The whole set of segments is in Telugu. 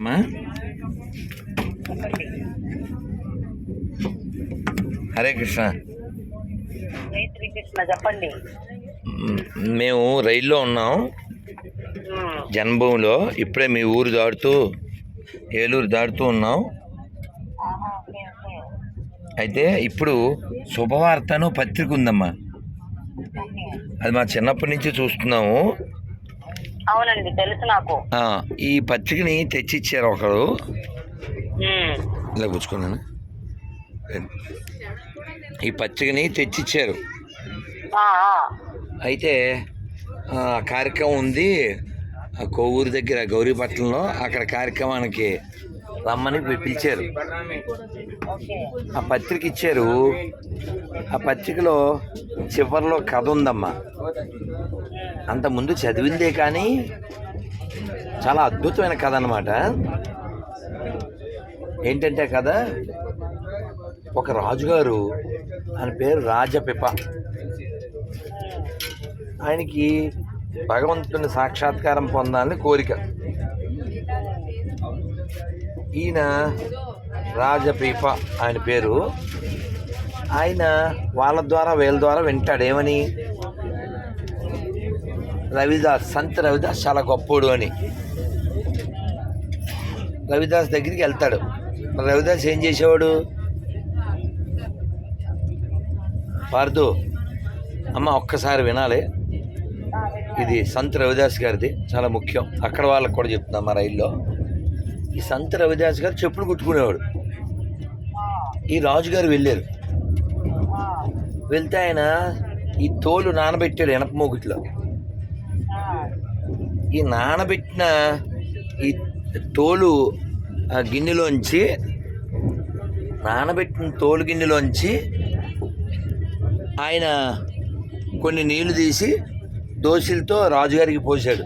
అమ్మా హరే కృష్ణ చెప్పండి. మ్, మేము రైల్లో ఉన్నాం. జన్మభూమిలో ఇప్పుడే మీ ఊరు దాటుతూ ఏలూరు దాటుతూ ఉన్నాం. అయితే ఇప్పుడు శుభవార్తను పత్రిక ఉందమ్మా. అది మా చిన్నప్పటి నుంచి చూస్తున్నాము. అవునండి తెలుసు నాకు. ఈ పత్రికని తెచ్చిచ్చారు ఒకరు. ఇలా పుచ్చుకున్నాను ఈ పత్రికని తెచ్చిచ్చారు. అయితే ఆ, కార్యక్రమం ఉంది. కొవ్వూరు దగ్గర గౌరీపట్నంలో అక్కడ కార్యక్రమానికి రమ్మని పిలిచారు. ఆ పత్రిక ఇచ్చారు. ఆ పత్రికలో చివరిలో కథ ఉందమ్మా. అంత ముందు చదివిందే కానీ చాలా అద్భుతమైన కథ అన్నమాట. ఏంటంటే కథ? ఒక రాజుగారు ఆయన పేరు రాజపిప. ఆయనకి భగవంతుని సాక్షాత్కారం పొందాలని కోరిక. ఈయన రాజపీప ఆయన పేరు. ఆయన వాళ్ళ ద్వారా వీళ్ళ ద్వారా వింటాడు. ఏమని? రవిదాస్ సంత్ రవిదాస్ చాలా గొప్పోడు అని. రవిదాస్ దగ్గరికి వెళ్తాడు. రవిదాస్ ఏం చేసేవాడు? పార్దు అమ్మ ఒక్కసారి వినాలి. ఇది సంత్ రవిదాస్ గారిది చాలా ముఖ్యం. అక్కడ వాళ్ళకి కూడా చెప్తున్నాం మా రైల్లో. ఈ సంత రవిదాస్ గారు చెప్పులు కుట్టుకునేవాడు ఈ రాజుగారు వెళ్ళారు. వెళ్తే ఆయన ఈ తోలు నానబెట్టాడు ఎనప మూగిట్లో. ఈ నానబెట్టిన ఈ తోలు ఆ గిన్నెలోంచి నానబెట్టిన తోలు గిన్నెలోంచి ఆయన కొన్ని నీళ్ళు తీసి దోశలతో రాజుగారికి పోశాడు.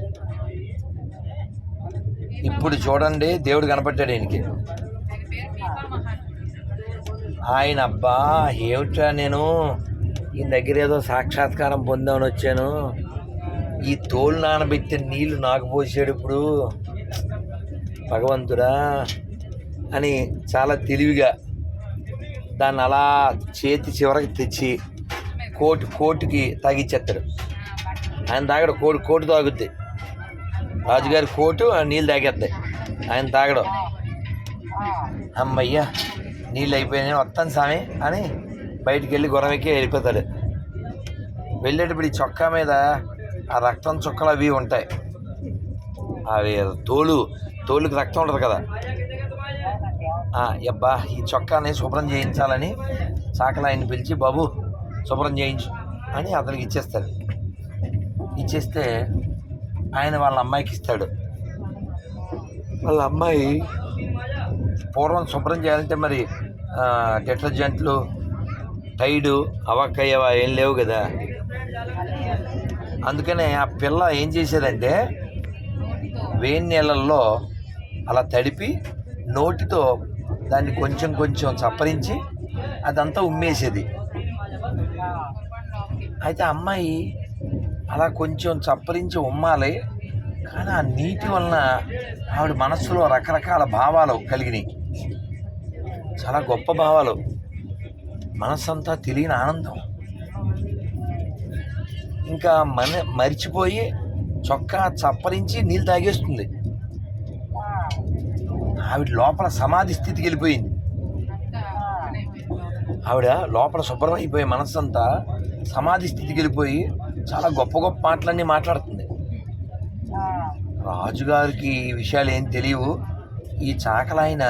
ఇప్పుడు చూడండి దేవుడు కనపడ్డాడు ఆయనకి ఆయన అబ్బా ఏమిట్రా నేను? ఈ దగ్గర ఏదో సాక్షాత్కారం పొందామని వచ్చాను. ఈ తోలు నానబెట్టిన నీళ్ళు నాకు పోసాడు ఇప్పుడు. భగవంతుడా అని చాలా తెలివిగా దాన్ని అలా చేతి చివరికి తెచ్చి కోటు కోటుకి తాగిచ్చేస్తాడు. ఆయన తాగడు కోటి కోటు తాగుద్ది. రాజుగారి కోటు నీళ్ళు తాగేస్తాయి. ఆయన తాగడం. అమ్మయ్యా నీళ్ళు అయిపోయినాయి వస్తాను స్వామి అని బయటికి వెళ్ళి గుర్రమెక్కి వెళ్ళిపోతాడు. వెళ్ళేటప్పుడు ఈ చొక్కా మీద ఆ రక్తం చుక్కలు అవి ఉంటాయి. అవి తోలు తోలుకి రక్తం ఉంటుంది కదా. అబ్బా ఈ చొక్కాని శుభ్రం చేయించాలని చాకల ఆయన పిలిచి బాబు శుభ్రం చేయించు అని అతనికి ఇచ్చేస్తాడు. ఇచ్చేస్తే ఆయన వాళ్ళ అమ్మాయికి ఇస్తాడు. వాళ్ళ అమ్మాయి పూర్వం శుభ్రం చేయాలంటే మరి డిటర్జెంట్లు టైడు అవక్కయ్యవా ఏం లేవు కదా. అందుకనే ఆ పిల్ల ఏం చేసేదంటే వేడి నీళ్ళల్లో అలా తడిపి నోటితో దాన్ని కొంచెం కొంచెం చప్పరించి అదంతా ఉమ్మేసేది. అయితే అమ్మాయి అలా కొంచెం చప్పరించి ఉమ్మాలి. కానీ ఆ నీటి వలన ఆవిడ మనస్సులో రకరకాల భావాలు కలిగినాయి. చాలా గొప్ప భావాలు. మనస్సంతా తెలియని ఆనందం. ఇంకా మన మరిచిపోయి చొక్కా చప్పరించి నీళ్ళు తాగేస్తుంది. ఆవిడ లోపల సమాధి స్థితికి వెళ్ళిపోయింది. ఆవిడ లోపల శుభ్రం అయిపోయి మనస్సంతా సమాధి స్థితికి వెళ్ళిపోయి చాలా గొప్ప గొప్ప మాటలన్నీ మాట్లాడుతుంది. రాజుగారికి ఈ విషయాలు ఏం తెలియవు. ఈ చాకలాయన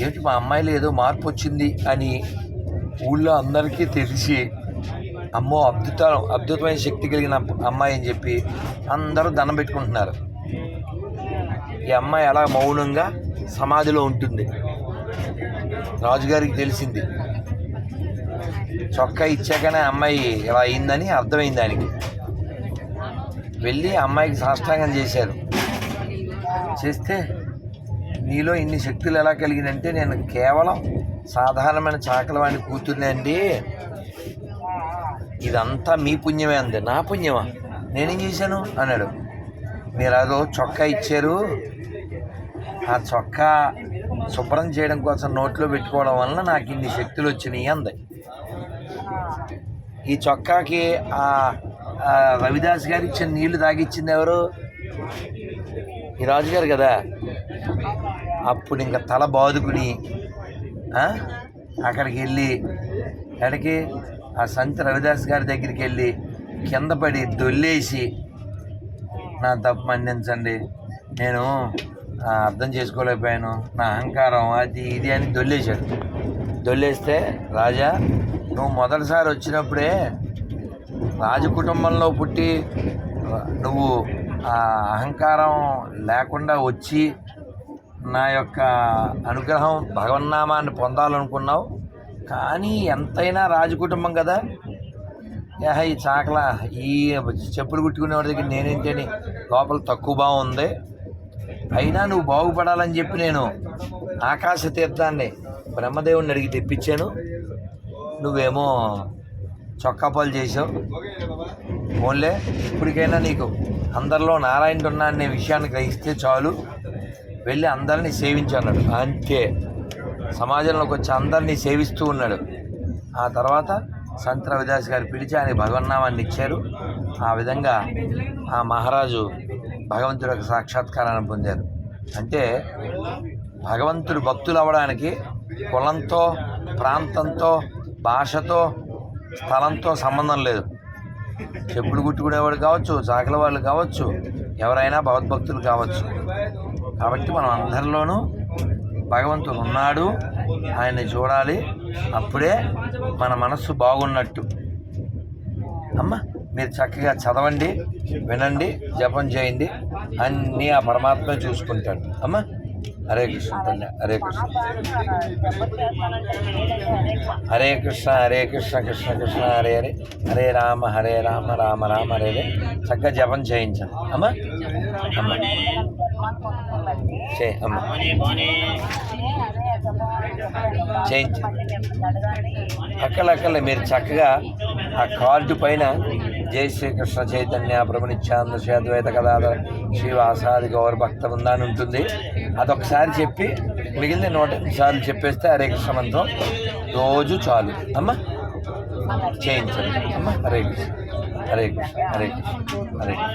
ఏమిటి మా అమ్మాయిలో ఏదో మార్పు వచ్చింది అని ఊళ్ళో అందరికీ తెలిసి అమ్మో అద్భుత అద్భుతమైన శక్తి కలిగిన అమ్మాయి అని చెప్పి అందరూ దండం పెట్టుకుంటున్నారు. ఈ అమ్మాయి అలా మౌనంగా సమాధిలో ఉంటుంది. రాజుగారికి తెలిసింది. చొక్కా ఇచ్చాకనే అమ్మాయి ఇలా అయిందని అర్థమైంది దానికి వెళ్ళి అమ్మాయికి సాష్టాంగం చేశారు. చేస్తే నీలో ఇన్ని శక్తులు ఎలా కలిగినంటే నేను కేవలం సాధారణమైన చాకలవాణి కూతుర్నే అండి. ఇదంతా మీ పుణ్యమే అంది. నా పుణ్యమా? నేనేం చేశాను? అన్నాడు. మీరు అదో చొక్కా ఇచ్చారు. ఆ చొక్కా శుభ్రం చేయడం కోసం నోట్లో పెట్టుకోవడం వలన నాకు ఇన్ని శక్తులు వచ్చినాయి అంది. ఈ చొక్కాకి ఆ రవిదాస్ గారు ఇచ్చిన నీళ్ళు తాగిచ్చింది ఎవరు? ఈ రాజుగారు కదా? అప్పుడు ఇంకా తల బాదుకుని అక్కడికి వెళ్ళి ఎక్కడికి ఆ సంత రవిదాస్ గారి దగ్గరికి వెళ్ళి కింద పడి దొల్లేసి నా తప్పు మన్నించండి. నేను అర్థం చేసుకోలేకపోయాను. నా అహంకారం అది ఇది అని దొల్లేశాడు. దొల్లేస్తే రాజా నువ్వు మొదటిసారి వచ్చినప్పుడే రాజు కుటుంబంలో పుట్టి నువ్వు ఆ అహంకారం లేకుండా వచ్చి నా యొక్క అనుగ్రహం భగవన్నామాన్ని పొందాలనుకున్నావు. కానీ ఎంతైనా రాజు కుటుంబం కదా. యా ఈ చాకల ఈ చెప్పులు కుట్టుకునేవాడి దగ్గర నేనేంటని లోపల తక్కువ బాగుంది అయినా నువ్వు బాగుపడాలని చెప్పి నేను ఆకాశ తీర్థాన్ని బ్రహ్మదేవుని అడిగి తెప్పించాను. నువ్వేమో చొక్కా పాలు చేసావు ఓన్లే ఇప్పటికైనా నీకు అందరిలో నారాయణుడు ఉన్నా అనే విషయాన్ని గ్రహిస్తే చాలు. వెళ్ళి అందరినీ సేవించన్నాడు. అంతే. సమాజంలోకి వచ్చి అందరినీ సేవిస్తూ ఉన్నాడు. ఆ తర్వాత సంత రవిదాస్ గారు పిలిచి ఆయన భగవన్నామాన్ని ఇచ్చారు. ఆ విధంగా ఆ మహారాజు భగవంతుడి యొక్క సాక్షాత్కారాన్ని పొందారు. అంటే భగవంతుడు భక్తులు అవ్వడానికి కులంతో ప్రాంతంతో భాషతో స్థలంతో సంబంధం లేదు. చెప్పులు కుట్టుకునేవాడు కావచ్చు చాకల వాళ్ళు కావచ్చు ఎవరైనా భగవద్భక్తులు కావచ్చు. కాబట్టి మనం అందరిలోనూ భగవంతుడు ఉన్నాడు ఆయన్ని చూడాలి అప్పుడే మన మనస్సు బాగున్నట్టు. అమ్మా! మీరు చక్కగా చదవండి వినండి జపం చేయండి అన్నీ ఆ పరమాత్మ చూసుకుంటాడు. అమ్మ హరే కృష్ణ తల్లి హరే కృష్ణ. హరే కృష్ణ హరే కృష్ణ కృష్ణ కృష్ణ హరే హరే. హరే రామ హరే రామ రామ రామ హరే హరే. చక్కగా జపం చేయించండి అమ్మ అమ్మ. చే అమ్మ. చేయించు. అక్కలక్కలే మీరు చక్కగా ఆ కార్డు పైన జై శ్రీకృష్ణ చైతన్య ప్రభునిత్యానంద శ్రీ అద్వైత కదాధర శ్రీవాసాది గౌర భక్త అని ఉంటుంది. అదొకసారి చెప్పి మిగిలిన నూట సార్లు చెప్పేస్తే హరే కృష్ణ మంత్రం రోజు చాలు. అమ్మా చేయించండి. అమ్మా హరే కృష్ణ హరే కృష్ణ హరే కృష్ణ హరే కృష్ణ.